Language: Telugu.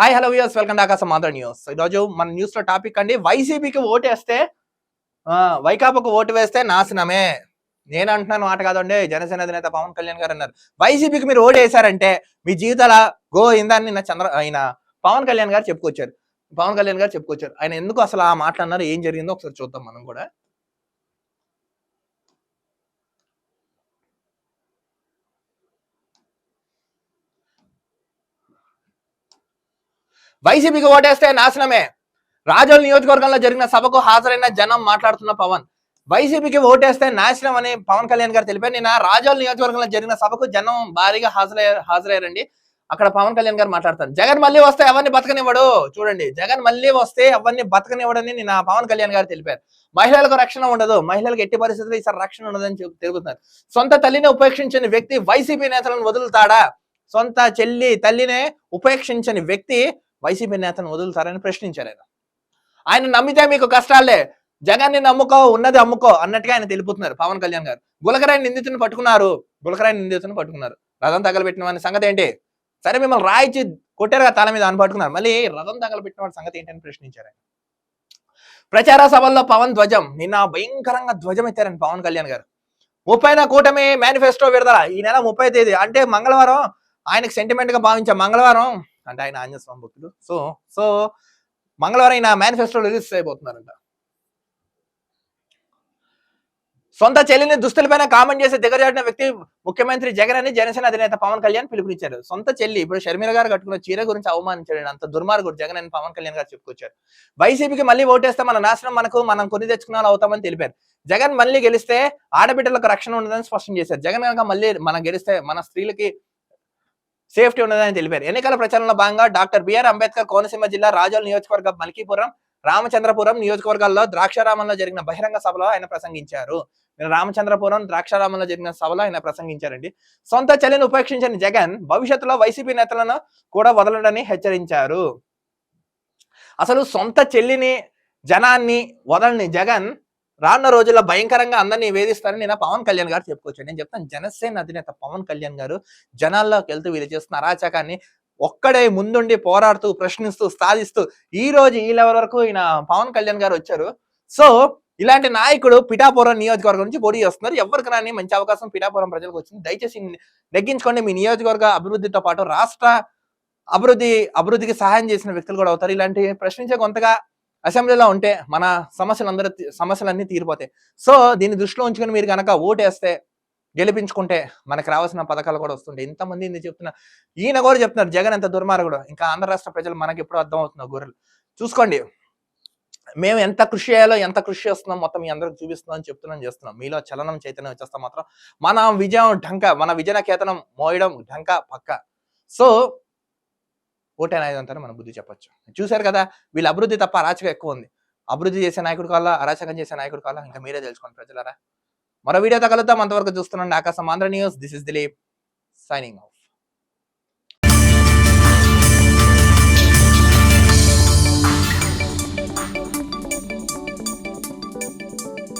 హాయ్ హలో వ్యూస్ వెల్కమ్ ఆకాశం ఆంధ్ర న్యూస్ ఈరోజు మన న్యూస్లో టాపిక్ అండి. వైసీపీకి ఓటు వేస్తే వైకాపాకు ఓటు వేస్తే నాశనమే. నేను అంటున్నాను మాట కాదండి. జనసేన అధినేత పవన్ కళ్యాణ్ గారు అన్నారు. వైసీపీకి మీరు ఓటు వేశారంటే మీ జీవితాల గో ఇందాన్ని నా చంద్ర ఆయన పవన్ కళ్యాణ్ గారు చెప్పుకొచ్చారు. పవన్ కళ్యాణ్ గారు చెప్పుకొచ్చారు. ఆయన ఎందుకు అసలు ఆ మాట్లాడినారు అన్నారు? ఏం జరిగిందో ఒకసారి చూద్దాం మనం కూడా. వైసీపీకి ఓటేస్తే నాశనమే. రాజోల్ నియోజకవర్గంలో జరిగిన సభకు హాజరైన జనం మాట్లాడుతున్న పవన్ వైసీపీకి ఓటేస్తే నాశనం అని పవన్ కళ్యాణ్ గారు తెలిపారు. నిన్న రాజోల్ నియోజకవర్గంలో జరిగిన సభకు జనం భారీగా హాజరయ్యారు హాజరయ్యారండి. అక్కడ పవన్ కళ్యాణ్ గారు మాట్లాడతారు. జగన్ మళ్ళీ వస్తే ఎవరిని బతకనివ్వడు? చూడండి జగన్ మళ్ళీ వస్తే ఎవరిని బతకనివ్వడని నిన్న పవన్ కళ్యాణ్ గారు తెలిపారు. మహిళలకు రక్షణ ఉండదు. మహిళలకు ఎట్టి పరిస్థితుల్లో ఈసారి రక్షణ ఉండదని తెలుపుతున్నారు. సొంత తల్లిని ఉపేక్షించిన వ్యక్తి వైసీపీ నేతలను వదులుతాడా? సొంత చెల్లి తల్లినే ఉపేక్షించని వ్యక్తి వైసీపీ నేతను వదులుతారని ప్రశ్నించారు ఆయన. ఆయన నమ్మితే మీకు కష్టాలే. జగన్ని నమ్ముకో ఉన్నది అమ్ముకో అన్నట్టుగా ఆయన తెలుపుతున్నారు పవన్ కళ్యాణ్ గారు. గులకరాయి నిందితుని పట్టుకున్నారు. గులకరాయి నిందితుని పట్టుకున్నారు. రథం తగలబెట్టిన వాని సంగతి ఏంటి? సరే మిమ్మల్ని రాయిచి కొట్టారుగా తల మీద అని పట్టుకున్నారు. మళ్ళీ రథం తగలబెట్టిన వాడి సంగతి ఏంటని ప్రశ్నించారు ఆయన. ప్రచార సభల్లో పవన్ ధ్వజం నిన్న భయంకరంగా ధ్వజం ఎత్తారని పవన్ కళ్యాణ్ గారు. ముప్పైన కూటమి మేనిఫెస్టో విడుదల. ఈ నెల ముప్పై తేదీ. అంటే మంగళవారం ఆయనకు సెంటిమెంట్గా భావించే మంగళవారం. అంటే ఆయన ఆంజనేయ భక్తుడు. సో సో మంగళవారం ఆయన మేనిఫెస్టో రిలీజ్ చేయబోతున్నారంట. సొంత చెల్లిని దుస్తులపైన కామెంట్ చేసి దిగజాడిన వ్యక్తి ముఖ్యమంత్రి జగన్ అని జనసేన అధినేత పవన్ కళ్యాణ్ పిలుపునిచ్చారు. సొంత చెల్లి ఇప్పుడు షర్మిల గారు కట్టుకున్న చీర గురించి అవమానించాడు అంత దుర్మార్గుడు జగన్ అని పవన్ కళ్యాణ్ గారు చెప్పుకొచ్చారు. వైసీపీకి మళ్ళీ ఓటేస్తే మన నాశనం మనకు మనం కొని తెచ్చుకున్న వాళ్ళు అవుతామని తెలిపారు. జగన్ మళ్ళీ గెలిస్తే ఆడబిడ్డలకు రక్షణ ఉండదని స్పష్టం చేశారు. జగన్ కనుక మళ్ళీ మనం గెలిస్తే మన స్త్రీలకి సేఫ్టీ ఉండదని తెలిపారు. ఎన్నికల ప్రచారంలో భాగంగా డాక్టర్ బిఆర్ అంబేద్కర్ కోనసీమ జిల్లా రాజోల్ నియోజకవర్గం మల్కీపురం రామచంద్రపురం నియోజకవర్గాల్లో ద్రాక్షారామంలో జరిగిన బహిరంగ సభలో ఆయన ప్రసంగించారు. రామచంద్రపురం ద్రాక్షారామంలో జరిగిన సభలో ఆయన ప్రసంగించారండి. సొంత చెల్లిని ఉపేక్షించిన జగన్ భవిష్యత్తులో వైసీపీ నేతలను కూడా వదలడని హెచ్చరించారు. అసలు సొంత చెల్లిని జనాన్ని వదలని జగన్ రానున్న రోజుల్లో భయంకరంగా అందరినీ వేధిస్తారని నేను పవన్ కళ్యాణ్ గారు చెప్పుకోవచ్చు. నేను చెప్తాను జనసేన అధినేత పవన్ కళ్యాణ్ గారు జనాల్లోకి వెళ్తూ వీళ్ళు చేస్తున్న అరాచకాన్ని ఒక్కడే ముందుండి పోరాడుతూ ప్రశ్నిస్తూ సాధిస్తూ ఈ రోజు ఈ లెవెల్ వరకు ఈయన పవన్ కళ్యాణ్ గారు వచ్చారు. సో ఇలాంటి నాయకుడు పిఠాపురం నియోజకవర్గం నుంచి పోటీ చేస్తున్నారు. ఎవరికి రాని మంచి అవకాశం పిఠాపురం ప్రజలకు వచ్చింది. దయచేసి నెగ్గించుకోండి. మీ నియోజకవర్గ అభివృద్ధితో పాటు రాష్ట్ర అభివృద్ధి అభివృద్ధికి సహాయం చేసిన వ్యక్తులు కూడా అవుతారు. ఇలాంటి ప్రశ్నించే కొంతగా అసెంబ్లీలో ఉంటే మన సమస్యలందరూ తీ- సమస్యలన్నీ తీరిపోతాయి. సో దీన్ని దృష్టిలో ఉంచుకొని మీరు కనుక ఓటేస్తే గెలిపించుకుంటే మనకు రావాల్సిన పథకాలు కూడా వస్తుంటాయి. ఇంతమంది ఇది చెప్తున్నా ఈయన కూడా చెప్తున్నారు జగన్ ఎంత దుర్మార్గుడు. ఇంకా ఆంధ్ర రాష్ట్ర ప్రజలు మనకి ఎప్పుడు అర్థం గొర్రెలు. చూసుకోండి మేము ఎంత కృషి చేయాలో ఎంత కృషి చేస్తున్నాం మొత్తం మీ అందరికి చూపిస్తున్నాం అని చెప్తున్నాం చేస్తున్నాం. మీలో చలనం చైతన్యం వచ్చేస్తాం మాత్రం మన విజయం ఢంక మన విజయ కేతనం మోయడం ఢంక పక్క. సో ఓటే అనేది అంతా మనం బుద్ధి చెప్పొచ్చు. చూశారు కదా వీళ్ళ అభివృద్ధి తప్ప అరాచకం ఎక్కువ ఉంది. అభివృద్ధి చేసే నాయకుడు కావాలా అరాచకం చేసే నాయకుడు కావాలా? ఇంకా మీరే తెలుసుకోండి ప్రజలరా. మరో వీడియోతో కలుద్దాం. అంతవరకు చూస్తున్నాండి Akasam Andhra news. This is Dilip signing off